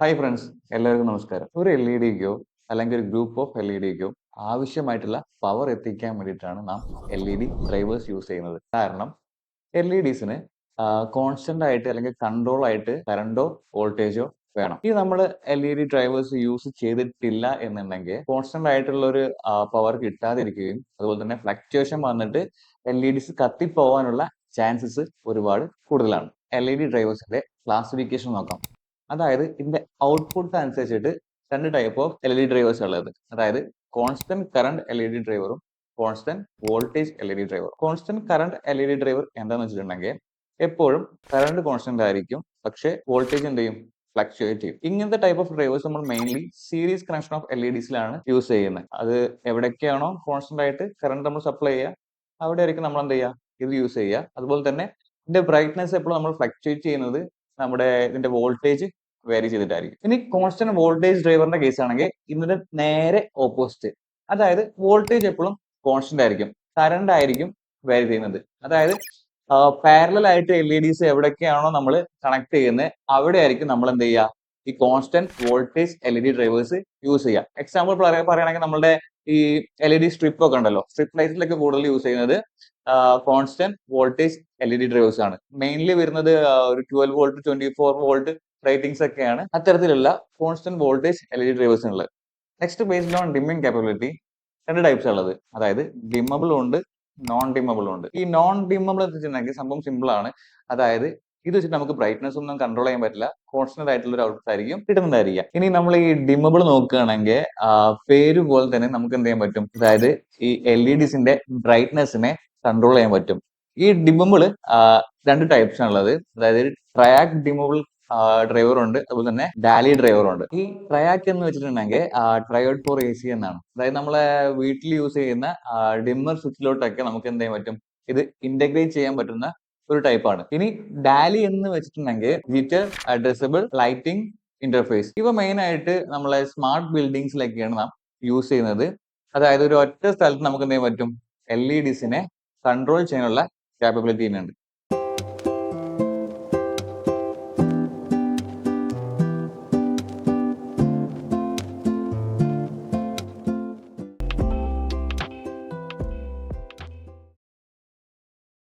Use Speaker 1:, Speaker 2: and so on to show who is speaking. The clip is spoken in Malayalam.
Speaker 1: ഹായ് ഫ്രണ്ട്സ് എല്ലാവർക്കും നമസ്കാരം. ഒരു എൽ ഇ ഡിക്കോ അല്ലെങ്കിൽ ഒരു ഗ്രൂപ്പ് ഓഫ് എൽ ഇ ഡിക്കോ ആവശ്യമായിട്ടുള്ള പവർ എത്തിക്കാൻ വേണ്ടിയിട്ടാണ് നാം L E D drivers use ചെയ്യുന്നത്. കാരണം എൽ ഇ ഡിസിന് കോൺസ്റ്റന്റ് ആയിട്ട് അല്ലെങ്കിൽ കൺട്രോൾ ആയിട്ട് കറണ്ടോ വോൾട്ടേജോ വേണം. ഈ നമ്മൾ L E D drivers use ചെയ്തിട്ടില്ല എന്നുണ്ടെങ്കിൽ കോൺസ്റ്റന്റ് ആയിട്ടുള്ള ഒരു പവർ കിട്ടാതിരിക്കുകയും അതുപോലെ തന്നെ ഫ്ലക്ച്വേഷൻ വന്നിട്ട് എൽ ഇ ഡിസ് കത്തിപ്പോവാനുള്ള ചാൻസസ് ഒരുപാട് കൂടുതലാണ്. എൽ ഇ ഡി ഡ്രൈവേഴ്സിന്റെ ക്ലാസിഫിക്കേഷൻ നോക്കാം. അതായത് ഇതിന്റെ ഔട്ട്പുട്ട് അനുസരിച്ചിട്ട് രണ്ട് type of L E D drivers ഉള്ളത്. അതായത് constant current L E D ഡ്രൈവറും constant voltage L E D driver constant current L E D driver എന്താണെന്ന് വെച്ചിട്ടുണ്ടെങ്കിൽ എപ്പോഴും കറണ്ട് കോൺസ്റ്റന്റ് ആയിരിക്കും. പക്ഷേ വോൾട്ടേജ് എന്ത് ചെയ്യും? ഫ്ലക്ച്വേറ്റ് ചെയ്യും. ഇങ്ങനത്തെ ടൈപ്പ് ഓഫ് ഡ്രൈവേഴ്സ് നമ്മൾ mainly series connection of L E ഡിസിലാണ് use ചെയ്യുന്നത്. അത് എവിടേക്കാണോ കോൺസ്റ്റന്റ് ആയിട്ട് കറണ്ട് നമ്മൾ സപ്ലൈ ചെയ്യുക അവിടെ ആയിരിക്കും നമ്മൾ എന്ത് ചെയ്യുക? ഇത് യൂസ് ചെയ്യുക. അതുപോലെ തന്നെ ഇതിന്റെ ബ്രൈറ്റ്നെസ് എപ്പോഴും നമ്മൾ ഫ്ലക്ച്വേറ്റ് ചെയ്യുന്നത് നമ്മുടെ ഇതിന്റെ വോൾട്ടേജ് വേരി ചെയ്തിട്ടായിരിക്കും. ഇനി കോൺസ്റ്റന്റ് വോൾട്ടേജ് ഡ്രൈവറിന്റെ കേസ് ആണെങ്കിൽ ഇതിന്റെ നേരെ ഓപ്പോസിറ്റ് അതായത് വോൾട്ടേജ് എപ്പോഴും കോൺസ്റ്റന്റ് ആയിരിക്കും. കറണ്ട് ആയിരിക്കും വേരി ചെയ്യുന്നത്. അതായത് പാരലൽ ആയിട്ട് എൽ ഇ ഡിസ് എവിടെയൊക്കെയാണോ നമ്മൾ കണക്ട് ചെയ്യുന്നത് അവിടെ ആയിരിക്കും നമ്മൾ എന്ത് ചെയ്യുക? ഈ constant voltage L E D drivers use ചെയ്യുക. എക്സാമ്പിൾ പറയുകയാണെങ്കിൽ നമ്മുടെ ഈ എൽ ഇ ഡി സ്ട്രിപ്പ് ഒക്കെ ഉണ്ടല്ലോ. സ്ട്രിപ്പ് ലൈറ്റിലൊക്കെ കൂടുതൽ യൂസ് ചെയ്യുന്നത് constant voltage L E D drivers ആണ്. മെയിൻലി വരുന്നത് ഒരു twelve volt twenty four volt ratings ഒക്കെയാണ്. അത്തരത്തിലുള്ള constant voltage L E D drivers ഉള്ളത്. Next based on dimming capability രണ്ട് ടൈപ്സ് ഉള്ളത്. അതായത് ഡിമ്മബിൾ ഉണ്ട് നോൺ ഡിമ്മബിൾ ഉണ്ട്. ഈ നോൺ ഡിമ്മബിൾ എന്ന് വെച്ചിട്ടുണ്ടെങ്കിൽ സംഭവം സിമ്പിൾ ആണ്. അതായത് ഇത് വെച്ചിട്ട് നമുക്ക് ബ്രൈറ്റ്നസ് ഒന്നും കൺട്രോൾ ചെയ്യാൻ പറ്റില്ല. കോൺസ്റ്റന്റ് ആയിട്ടുള്ള ഒരു ഔട്ട്പുട്ട് ആയിരിക്കും കിട്ടുന്നതായിരിക്കാം. ഇനി നമ്മൾ ഈ ഡിമ്മബിൾ നോക്കുകയാണെങ്കിൽ പേര് പോലെ തന്നെ നമുക്ക് എന്ത് ചെയ്യാൻ പറ്റും? അതായത് ഈ എൽ ഇ ഡിസിന്റെ ബ്രൈറ്റ്നെസ്സിനെ കൺട്രോൾ ചെയ്യാൻ പറ്റും. ഈ ഡിമ്മബിൾ രണ്ട് ടൈപ്സ് ആണുള്ളത്. അതായത് ട്രയാക് ഡിമ്മബിൾ ഡ്രൈവർ ഉണ്ട്. അതുപോലെ തന്നെ ഡാലി ഡ്രൈവർ ഉണ്ട്. ഈ ട്രയാക്ക് എന്ന് വെച്ചിട്ടുണ്ടെങ്കിൽ ട്രയോഡ് ഫോർ എ സി എന്നാണ്. അതായത് നമ്മളെ വീട്ടിൽ യൂസ് ചെയ്യുന്ന ഡിമ്മർ സ്വിച്ചിലോട്ടൊക്കെ നമുക്ക് എന്ത് ചെയ്യാൻ പറ്റും? ഇത് ഇന്റഗ്രേറ്റ് ചെയ്യാൻ പറ്റുന്ന ഒരു ടൈപ്പാണ് ഇനി ഡാലി എന്ന് വെച്ചിട്ടുണ്ടെങ്കിൽ ജിറ്റർ അഡ്രസ്സബിൾ ലൈറ്റിംഗ് ഇന്റർഫേസ് ഇവ മെയിൻ ആയിട്ട് നമ്മളെ സ്മാർട്ട് ബിൽഡിങ്സിലൊക്കെയാണ് നാം യൂസ് ചെയ്യുന്നത്. അതായത് ഒരു ഒറ്റ സ്ഥലത്ത് നമുക്ക് എന്ത് ചെയ്യാൻ പറ്റും? എൽ ഇ ഡിസിനെ കൺട്രോൾ ചെയ്യാനുള്ള കാപ്പബിലിറ്റി ഉണ്ട്